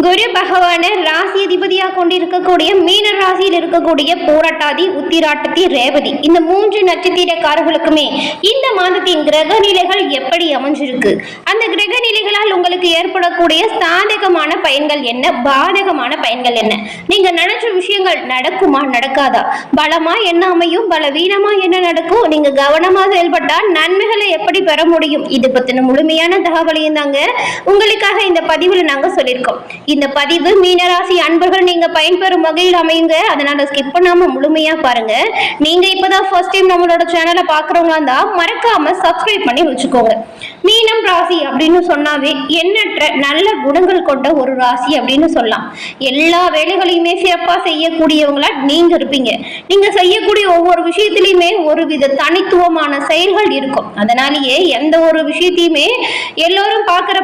குரு பகவான ராசி அதிபதியாக கொண்டு இருக்கக்கூடிய மீன ராசியில் இருக்கக்கூடிய போராட்டாதி உத்திராட்டத்தி ரேவதி இந்த மூன்று நட்சத்திரக்காரர்களுக்குமே இந்த மாதத்தின் கிரக நிலைகள் எப்படி அமைஞ்சிருக்கு? அந்த கிரக நிலைகளால் உங்களுக்கு ஏற்படக்கூடிய சாதகமான பயன்கள் என்ன? பாதகமான பயன்கள் என்ன? நீங்க நினைச்ச விஷயங்கள் நடக்குமா நடக்காதா? பலமா என்ன அமையும்? பலவீனமா என்ன நடக்கும்? நீங்க கவனமா செயல்பட்டால் நன்மைகளை எப்படி பெற முடியும்? இது பத்தின முழுமையான தகவலையும் தாங்க உங்களுக்காக இந்த பதிவுல நாங்க சொல்லியிருக்கோம். இந்த பதிவு மீனராசி அன்பர்கள் நீங்க பயன்பெறும் வகையில் அமையுங்க. அதனால ஸ்கிப் பண்ணாம முழுமையா பாருங்க. நீங்க இப்பதான் ஃபர்ஸ்ட் டைம் நம்மளோட சேனலை பாக்குறவங்களா இருந்தா மறக்காம சப்ஸ்கிரைப் பண்ணி வச்சுக்கோங்க. மீனம் ராசி அப்படின்னு சொன்னாவே எண்ணற்ற நல்ல குணங்கள் கொண்ட ஒரு ராசி அப்படின்னு சொல்லலாம். எல்லா வேலைகளையுமே சிறப்பாக செய்யக்கூடியவங்களா நீங்க இருப்பீங்க. நீங்க செய்யக்கூடிய ஒவ்வொரு விஷயத்திலையுமே ஒரு வித தனித்துவமான செயல்கள் இருக்கும். அதனாலேயே எந்த ஒரு விஷயத்தையுமே எல்லோரும் பார்க்குற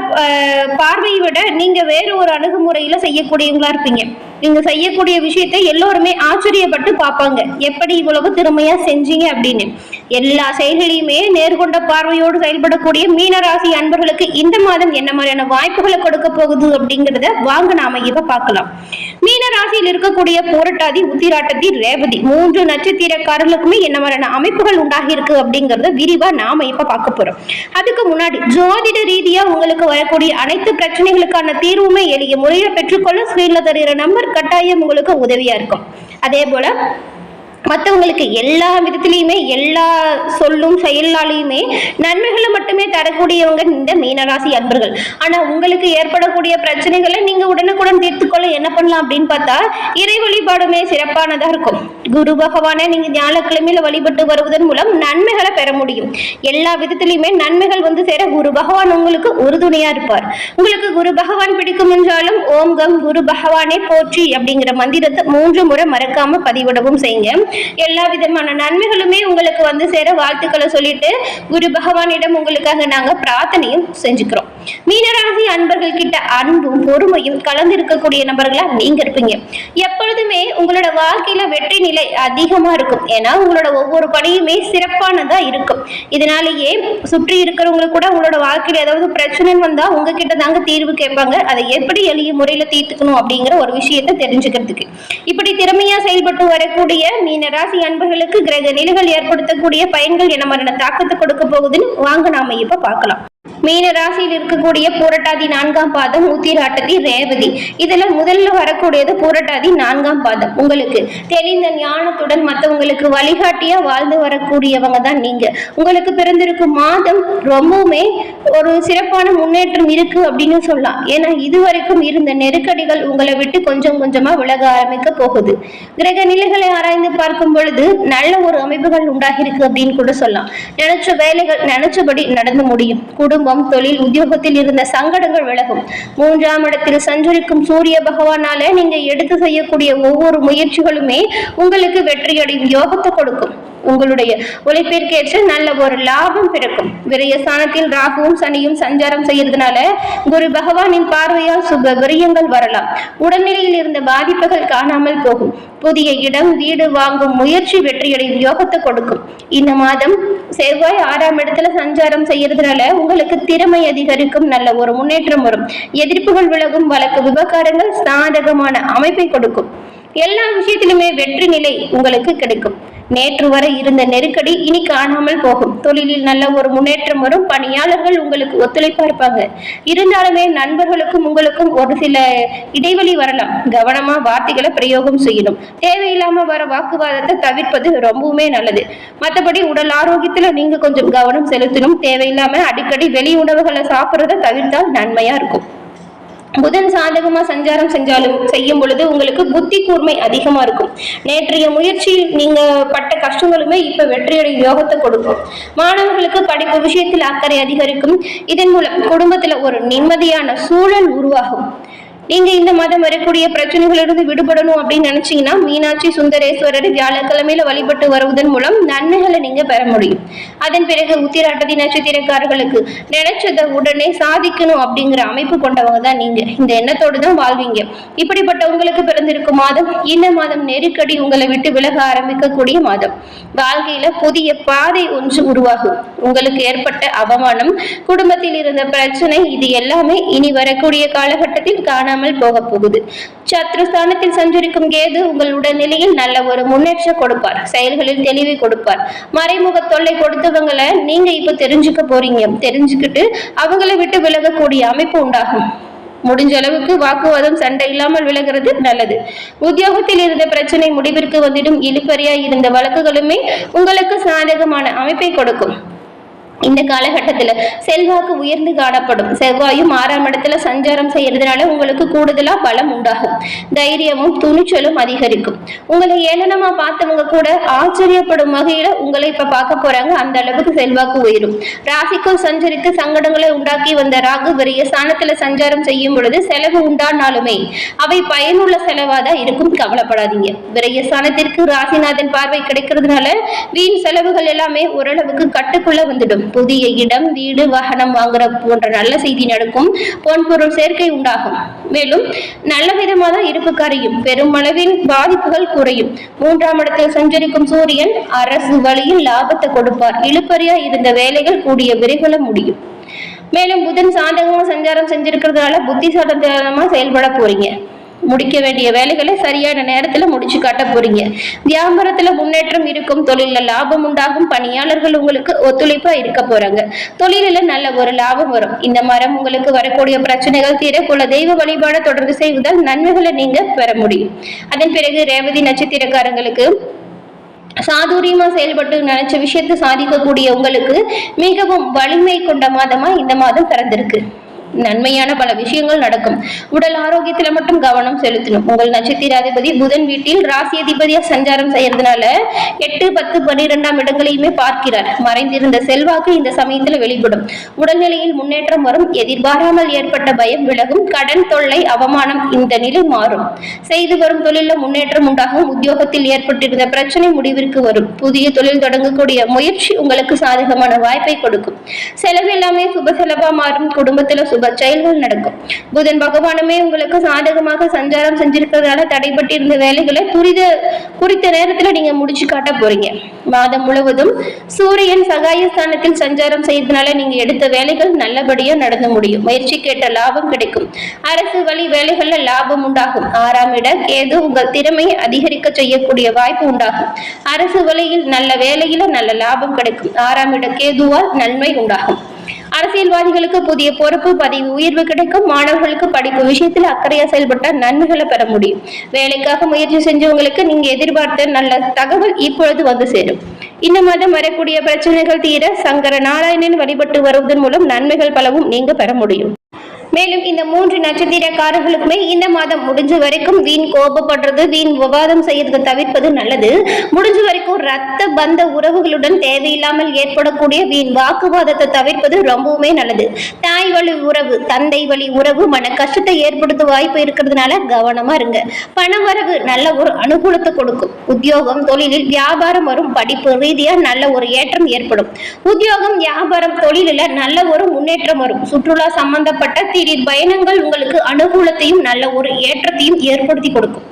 பார்வையை விட நீங்க வேறு ஒரு அணுகுமுறையில செய்யக்கூடியவங்களா இருப்பீங்க. நீங்க செய்யக்கூடிய விஷயத்தை எல்லோருமே ஆச்சரியப்பட்டு பார்ப்பாங்க. எப்படி இவ்வளவு திறமையா செஞ்சீங்க அப்படின்னு. எல்லா செயல்களையுமே நேர்கொண்ட பார்வையோடு செயல்படக்கூடிய மீனராசி அன்பர்களுக்கு இந்த மாதம் என்ன மாதிரியான வாய்ப்புகளை கொடுக்க போகுது அப்படிங்கிறத வாங்க நாம இப்ப பார்க்கலாம். மீன ராசியில் இருக்கக்கூடிய போராட்டாதி உத்திராட்டத்தி ரேவதி மூன்று நட்சத்திரக்காரர்களுக்குமே என்ன மாதிரியான அமைப்புகள் உண்டாகி இருக்கு அப்படிங்கறத விரிவா நாம இப்ப பார்க்க போறோம். அதுக்கு முன்னாடி ஜோதிட ரீதியா உங்களுக்கு வரக்கூடிய அனைத்து பிரச்சனைகளுக்கான தீர்வுமே எளிய முறையில பெற்றுக்கொள்ள ஸ்கிரீன்ல தருகிற நம்பர் கட்டாயம் உங்களுக்கு உதவியா இருக்கும். அதே போல மற்றவங்களுக்கு எல்லா விதத்துலேயுமே எல்லா சொல்லும் செயலாலையுமே நன்மைகளை மட்டுமே தரக்கூடியவங்க இந்த மீனராசி அன்பர்கள். ஆனால் உங்களுக்கு ஏற்படக்கூடிய பிரச்சனைகளை நீங்கள் உடனுக்குடன் தீர்த்துக்கொள்ள என்ன பண்ணலாம் அப்படின்னு பார்த்தா இறை வழிபாடுமே சிறப்பானதாக இருக்கும். குரு பகவானை நீங்கள் ஞாயிற்றுக்கிழமையில வழிபட்டு வருவதன் மூலம் நன்மைகளை பெற முடியும். எல்லா விதத்திலையுமே நன்மைகள் வந்து சேர குரு பகவான் உங்களுக்கு உறுதுணையாக இருப்பார். உங்களுக்கு குரு பகவான் பிடிக்கும் என்றாலும் ஓம் கம் குரு பகவானே போற்றி அப்படிங்கிற மந்திரத்தை மூன்று முறை மறக்காம பதிவிடவும் செய்யுங்க. எல்லா விதமான நன்மைகளுமே உங்களுக்கு வந்து சேர வாழ்த்துக்களை சொல்லிட்டு குரு பகவானிடம் உங்களுக்காக நாங்க பிரார்த்தனையும் செஞ்சுக்கிறோம். மீனராசி அன்பர்கள் கிட்ட அன்பும் பொறுமையும் கலந்திருக்கக்கூடிய நபர்களா நீங்க இருப்பீங்க. எப்பொழுதுமே உங்களோட வாழ்க்கையில வெற்றி நிலை அதிகமா இருக்கும். ஏன்னா உங்களோட ஒவ்வொரு பணியுமே சிறப்பானதா இருக்கும். இதனாலேயே சுற்றி இருக்கிறவங்களுக்கு கூட உங்களோட வாழ்க்கையில ஏதாவது பிரச்சனை வந்தா உங்ககிட்ட தாங்க தீர்வு கேட்பாங்க. அதை எப்படி எளிய முறையில தீர்த்துக்கணும் அப்படிங்கிற ஒரு விஷயத்தை தெரிஞ்சுக்கிறதுக்கு. இப்படி திறமையா செயல்பட்டு வரக்கூடிய மீனராசி அன்பர்களுக்கு கிரக நிலைகள் ஏற்படுத்தக்கூடிய பயன்கள் என மாதிரியான தாக்கத்தை கொடுக்க போகுதுன்னு வாங்க நாம இப்ப பார்க்கலாம். மீன ராசியில் இருக்கக்கூடிய பூரட்டாதி நான்காம் பாதம் உத்திராட்டதி ரேவதி. இதுல முதல்ல வரக்கூடியது பூரட்டாதி நான்காம் பாதம். உங்களுக்கு தெளிந்த ஞானத்துடன் மற்றவங்களுக்கு வழிகாட்டியா வாழ்ந்து வரக்கூடியவங்க தான் நீங்க. உங்களுக்கு பிறந்திருக்கும் மாதம் ரொம்பவுமே ஒரு சிறப்பான முன்னேற்றம் இருக்கு அப்படின்னு சொல்லலாம். ஏன்னா இதுவரைக்கும் இருந்த நெருக்கடிகள் உங்களை விட்டு கொஞ்சம் கொஞ்சமா விலக ஆரம்பிக்க போகுது. கிரக நிலைகளை ஆராய்ந்து பார்க்கும் பொழுது நல்ல ஒரு அமைப்புகள் உண்டாகிருக்கு அப்படின்னு கூட சொல்லலாம். நினைச்ச வேலைகள் நினைச்சபடி நடந்து முடியும். குடும்பம் தொழில் உத்தியோகத்தில் இருந்த சங்கடங்கள் விலகும். மூன்றாம் இடத்தில் சஞ்சரிக்கும் சூரிய பகவானால நீங்க எடுத்து செய்யக்கூடிய ஒவ்வொரு முயற்சிகளுமே உங்களுக்கு வெற்றியடையும் யோகத்தை கொடுக்கும். உங்களுடைய உழைப்பிற்கேற்ற நல்ல ஒரு லாபம் பிறக்கும். விரயஸ்தானத்தில் ராகுவும் சனியும் சஞ்சாரம் செய்யறதுனால குரு பகவானின் பார்வையால் சுப விரயங்கள் வரலாம். உடல்நிலையில் இருந்த பாதிப்புகள் காணாமல் போகும். புதிய இடம் வீடு வாங்கும் முயற்சி வெற்றியடையும் யோகத்தை கொடுக்கும். இந்த மாதம் செவ்வாய் ஆறாம் இடத்துல சஞ்சாரம் செய்யறதுனால உங்கள் உங்களுக்கு திறமை அதிகரிக்கும் நல்ல ஒரு முன்னேற்றம் வரும். எதிர்ப்புகள் விலகும் வழக்கு விவகாரங்கள் சாதகமான அமைப்பை கொடுக்கும். எல்லா விஷயத்திலுமே வெற்றி நிலை உங்களுக்கு கிடைக்கும். நேற்று வரை இருந்த நெருக்கடி இனி காணாமல் போகும். தொழிலில் நல்ல ஒரு முன்னேற்றம் வரும். பணியாளர்கள் உங்களுக்கு ஒத்துழைப்பா இருப்பாங்க. இருந்தாலுமே நண்பர்களுக்கும் உங்களுக்கும் ஒரு சில இடைவெளி வரலாம். கவனமா வார்த்தைகளை பிரயோகம் செய்யணும். தேவையில்லாம வர வாக்குவாதத்தை தவிர்ப்பது ரொம்பவுமே நல்லது. மற்றபடி உடல் ஆரோக்கியத்துல நீங்க கொஞ்சம் கவனம் செலுத்தணும். தேவையில்லாம அடிக்கடி வெளி உணவுகளை சாப்பிட்றத தவிர்த்தால் நன்மையா இருக்கும். புதன் சாதகமா சஞ்சாரம் செஞ்சாலும் செய்யும் பொழுது உங்களுக்கு புத்தி கூர்மை அதிகமா இருக்கும். நேற்றைய முயற்சியில் நீங்க பட்ட கஷ்டங்களுமே இப்ப வெற்றியடைய யோகத்தை கொடுக்கும். மாணவர்களுக்கு படிப்பு விஷயத்தில் அக்கறை அதிகரிக்கும். இதன் மூலம் குடும்பத்துல ஒரு நிம்மதியான சூழல் உருவாகும். நீங்க இந்த மாதம் வரக்கூடிய பிரச்சனைகளிலிருந்து விடுபடணும் அப்படின்னு நினைச்சீங்கன்னா மீனாட்சி சுந்தரேஸ்வரர் வியாழக்கிழமையில வழிபட்டு வருவதன் மூலம் நன்மைகளை நீங்க பெற முடியும். அதன் பிறகு உத்திராட்டதி நட்சத்திரக்காரர்களுக்கு நினைச்சதை உடனே சாதிக்கணும் அப்படிங்கிற அமைப்பு கொண்டவங்க தான் நீங்க. இந்த எண்ணத்தோடு தான் வாழ்வீங்க. இப்படிப்பட்ட உங்களுக்கு பிறந்திருக்கும் மாதம் இந்த மாதம் நெருக்கடி உங்களை விட்டு விலக ஆரம்பிக்கக்கூடிய மாதம். வாழ்க்கையில புதிய பாதை ஒன்று உருவாகும். உங்களுக்கு ஏற்பட்ட அவமானம் குடும்பத்தில் இருந்த பிரச்சனை இது எல்லாமே இனி வரக்கூடிய காலகட்டத்தில் காணாம இல்லாமல் போக போகுது. சத்ருஸ்தானத்தில் சஞ்சரிக்கும் கேது உங்கள் உடல்நிலையில் நல்ல ஒரு முன்னேற்றம் கொடுப்பார். செயல்களில் தெளிவை கொடுப்பார். மறைமுக தொல்லை கொடுத்தவங்களை நீங்க இப்ப தெரிஞ்சுக்க போறீங்க. தெரிஞ்சுக்கிட்டு அவங்கள விட்டு விலகக்கூடிய அமைப்பு உண்டாகும். முடிஞ்ச அளவுக்கு வாக்குவாதம் சண்டை இல்லாமல் விலகிறது நல்லது. உத்தியோகத்தில் இருந்த பிரச்சனை முடிவிற்கு வந்துடும். இழுப்பறியா இருந்த வழக்குகளுமே உங்களுக்கு சாதகமான அமைப்பை கொடுக்கும். இந்த காலகட்டத்துல செல்வாக்கு உயர்ந்து காணப்படும். செவ்வாயும் ஆறாம் இடத்துல சஞ்சாரம் செய்யறதுனால உங்களுக்கு கூடுதலா பலம் உண்டாகும். தைரியமும் துணிச்சலும் அதிகரிக்கும். உங்களை ஏளனமா பார்த்தவங்க கூட ஆச்சரியப்படும் வகையில உங்களை இப்ப பார்க்க போறாங்க. அந்த அளவுக்கு செல்வாக்கு உயரும். ராசிக்குள் சஞ்சரித்து சங்கடங்களை உண்டாக்கி வந்த ராகு பெரிய ஸ்தானத்துல சஞ்சாரம் செய்யும் பொழுது செலவு உண்டானாலுமே அவை பயனுள்ள செலவாதான் இருக்கும். கவலைப்படாதீங்க. விரைய ஸ்தானத்திற்கு ராசிநாதன் பார்வை கிடைக்கிறதுனால வீண் செலவுகள் எல்லாமே ஓரளவுக்கு கட்டுக்குள்ள வந்துடும். புதிய இடம் வீடு வாகனம் வாங்குற போன்ற நல்ல செய்தி நடக்கும். பொன்பொருள் சேர்க்கை உண்டாகும். மேலும் நல்ல விதமாக தான் இருப்பு கரையும் பெருமளவில் பாதிப்புகள் குறையும். மூன்றாம் இடத்தில் சஞ்சரிக்கும் சூரியன் அரசு வழியில் லாபத்தை கொடுப்பார். இழுப்பறியா இருந்த வேலைகள் கூடிய விரைவில் முடியும். மேலும் புதன் சாதகமா சஞ்சாரம் செஞ்சிருக்கிறதுனால புத்திசாலித்தனமா செயல்பட போறீங்க. முடிக்க வேண்டிய வேலைகளை சரியான நேரத்துல முடிச்சு காட்ட போறீங்க. வியாபாரத்துல முன்னேற்றம் இருக்கும் தொழில லாபம் உண்டாகும் பணியாளர்கள் உங்களுக்கு ஒத்துழைப்பா இருக்க போறாங்க. தொழில நல்ல ஒரு லாபம் வரும். இந்த மரம் உங்களுக்கு வரக்கூடிய பிரச்சனைகள் தீர குல தெய்வ வழிபாட தொடர்ந்து செய்வதால் நன்மைகளை நீங்க பெற முடியும். அதன் பிறகு ரேவதி நட்சத்திரக்காரங்களுக்கு சாதுரியமா செயல்பட்டு நினைச்ச விஷயத்தை சாதிக்கக்கூடிய உங்களுக்கு மிகவும் வலிமை கொண்ட மாதமா இந்த மாதம் பிறந்திருக்கு. நன்மையான பல விஷயங்கள் நடக்கும். உடல் ஆரோக்கியத்துல மட்டும் கவனம் செலுத்தணும். உங்கள் நட்சத்திராதிபதி புதன் வீட்டில் ராசி அதிபதியா சஞ்சாரம் செய்யறதுனால எட்டு பத்து பன்னிரெண்டாம் இடங்களையுமே பார்க்கிறார். மறைந்திருந்த செல்வாக்கு இந்த சமயத்துல வெளிப்படும். உடல்நிலையில் முன்னேற்றம் வரும். எதிர்பாராமல் ஏற்பட்ட பயம் விலகும். கடன் தொல்லை அவமானம் இந்த நிலை மாறும். செய்து வரும் தொழில முன்னேற்றம் உண்டாகும். உத்தியோகத்தில் ஏற்பட்டிருந்த பிரச்சனை முடிவிற்கு வரும். புதிய தொழில் தொடங்கக்கூடிய முயற்சி உங்களுக்கு சாதகமான வாய்ப்பை கொடுக்கும். செலவு எல்லாமே சுப செலவா மாறும். குடும்பத்துல செயல்கள் நடக்கும். புதன் பகவானுமே உங்களுக்கு சாதகமாக சஞ்சாரம் செஞ்சிருக்கிறதுனால தடைப்பட்டிருந்த வேலைகளை துரித குறித்த நேரத்துல நீங்க முடிச்சு காட்ட போறீங்க. மாதம் முழுவதும் சூரியன் சகாயஸ்தானத்தில் சஞ்சாரம் செய்யறதுனால நீங்க எடுத்த வேலைகள் நல்லபடியா நடந்து முடியும். முயற்சி கேட்ட லாபம் கிடைக்கும். அரசு வழி வேலைகள்ல லாபம் உண்டாகும். ஆறாம் இட கேது உங்கள் திறமையை அதிகரிக்க செய்யக்கூடிய வாய்ப்பு உண்டாகும். அரசு வழியில் நல்ல வேலையில நல்ல லாபம் கிடைக்கும். ஆறாம் இட கேதுவால் நன்மை உண்டாகும். அரசியல்வாதிகளுக்கு புதிய பொறுப்பு பதவி உயர்வு கிடைக்கும். மாணவர்களுக்கு படிப்பு விஷயத்தில் அக்கறையா செயல்பட்டால் நன்மைகளை பெற முடியும். வேலைக்காக முயற்சி செஞ்சவங்களுக்கு நீங்க எதிர்பார்த்த நல்ல தகவல் இப்பொழுது வந்து சேரும். இந்த மாதம் வரக்கூடிய பிரச்சனைகள் தீர சங்கர நாராயணன் வழிபட்டு வருவதன் மூலம் நன்மைகள் பலவும் நீங்க பெற முடியும். மேலும் இந்த மூன்று நட்சத்திரக்காரர்களுக்குமே இந்த மாதம் முடிஞ்ச வரைக்கும் வீண் கோபப்படுறது வீண் விவாதம் செய்யறதை தவிர்ப்பது நல்லது. முடிஞ்ச வரைக்கும் ரத்த பந்த உறவுகளுடன் தேவையில்லாமல் ஏற்படக்கூடிய வீண் வாக்குவாதத்தை தவிர்ப்பது ரொம்பவுமே நல்லது. தாய் வழி உறவு தந்தை வழி உறவு மன கஷ்டத்தை ஏற்படுத்த வாய்ப்பு இருக்கிறதுனால கவனமா இருங்க. பண வரவு நல்ல ஒரு அனுகூலத்தை கொடுக்கும். உத்தியோகம் தொழிலில் வியாபாரம் வரும். படிப்பு ரீதியா நல்ல ஒரு ஏற்றம் ஏற்படும். உத்தியோகம் வியாபாரம் தொழிலில் நல்ல ஒரு முன்னேற்றம் வரும். சுற்றுலா சம்பந்தப்பட்ட பயணங்கள் உங்களுக்கு அனுகூலத்தையும் நல்ல ஒரு ஏற்றத்தையும் ஏற்படுத்தி கொடுக்கும்.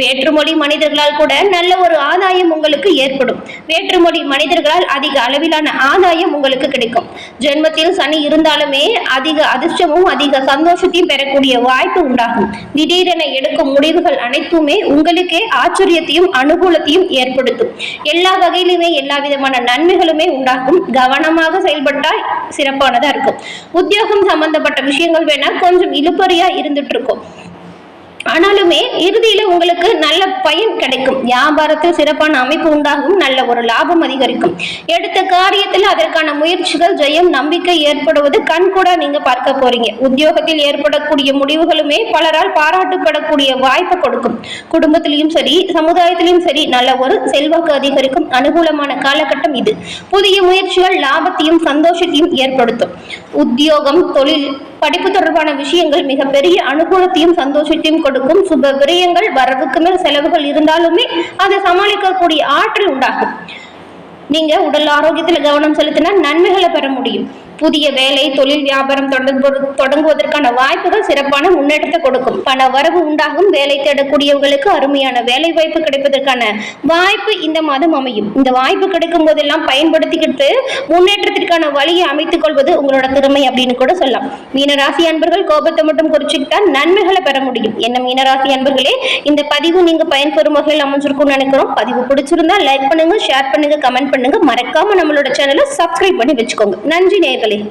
வேற்றுமொழி மனிதர்களால் கூட நல்ல ஒரு ஆதாயம் உங்களுக்கு ஏற்படும். வேற்றுமொழி மனிதர்களால் அதிக அளவிலான ஆதாயம் உங்களுக்கு கிடைக்கும். ஜென்மத்தில் சனி இருந்தாலுமே அதிக அதிர்ஷ்டமும் அதிக சந்தோஷத்தையும் பெறக்கூடிய வாய்ப்பு உண்டாகும். திடீரென எடுக்கும் முடிவுகள் அனைத்துமே உங்களுக்கே ஆச்சரியத்தையும் அனுகூலத்தையும் ஏற்படுத்தும். எல்லா வகையிலுமே எல்லா விதமான நன்மைகளுமே உண்டாகும். கவனமாக செயல்பட்டால் சிறப்பானதா இருக்கும். உத்தியோகம் சம்பந்தப்பட்ட விஷயங்கள் வேணா கொஞ்சம் இழுப்பறியா இருந்துட்டு இருக்கும். ஆனாலுமே இறுதியில உங்களுக்கு நல்ல பயன் கிடைக்கும். வியாபாரத்தில் சிறப்பான அமைப்பு உண்டாகும் நல்ல ஒரு லாபம் அதிகரிக்கும். எடுத்த காரியத்தில் அதற்கான முயற்சிகள் ஜெயம் நம்பிக்கை ஏற்படுவது கண் கூட நீங்க பார்க்க போறீங்க. உத்தியோகத்தில் ஏற்படக்கூடிய முடிவுகளுமே பலரால் பாராட்டப்படக்கூடிய வாய்ப்பு கொடுக்கும். குடும்பத்திலையும் சரி சமுதாயத்திலையும் சரி நல்ல ஒரு செல்வாக்கு அதிகரிக்கும். அனுகூலமான காலகட்டம் இது. புதிய முயற்சிகள் லாபத்தையும் சந்தோஷத்தையும் ஏற்படுத்தும். உத்தியோகம் தொழில் படிப்பு தொடர்பான விஷயங்கள் மிகப்பெரிய அனுகூலத்தையும் சந்தோஷத்தையும் கொடுக்கும் சுப விரயங்கள் வரவுக்கு மேல் செலவுகள் இருந்தாலுமே அதை சமாளிக்கக்கூடிய ஆற்றல் உண்டாகும். நீங்க உடல் ஆரோக்கியத்துல கவனம் செலுத்தினா நன்மைகளை பெற முடியும். புதிய வேலை தொழில் வியாபாரம் தொடங்குவதற்கான வாய்ப்புகள் சிறப்பான முன்னேற்றத்தை கொடுக்கும். பண வரவு உண்டாகும் வேலை தேடக்கூடியவர்களுக்கு அருமையான வேலை வாய்ப்பு கிடைப்பதற்கான வாய்ப்பு இந்த மாதம் அமையும். இந்த வாய்ப்பு கிடைக்கும் போதெல்லாம் பயன்படுத்திக்கிட்டு முன்னேற்றத்திற்கான வழியை அமைத்துக் கொள்வது உங்களோட திறமை அப்படின்னு கூட சொல்லலாம். மீனராசி அன்பர்கள் கோபத்தை மட்டும் குறிச்சுக்கிட்டால் நன்மைகளை பெற முடியும். என்ன மீனராசி அன்பர்களே இந்த பதிவு நீங்க பயன்பெறும் வகையில் அமைஞ்சிருக்கும்னு நினைக்கிறோம். பதிவு பிடிச்சிருந்தா லைக் பண்ணுங்க ஷேர் பண்ணுங்க கமெண்ட் பண்ணுங்க. மறக்காம நம்மளோட சேனலை சப்ஸ்கிரைப் பண்ணி வச்சுக்கோங்க. நன்றி நேர்கள்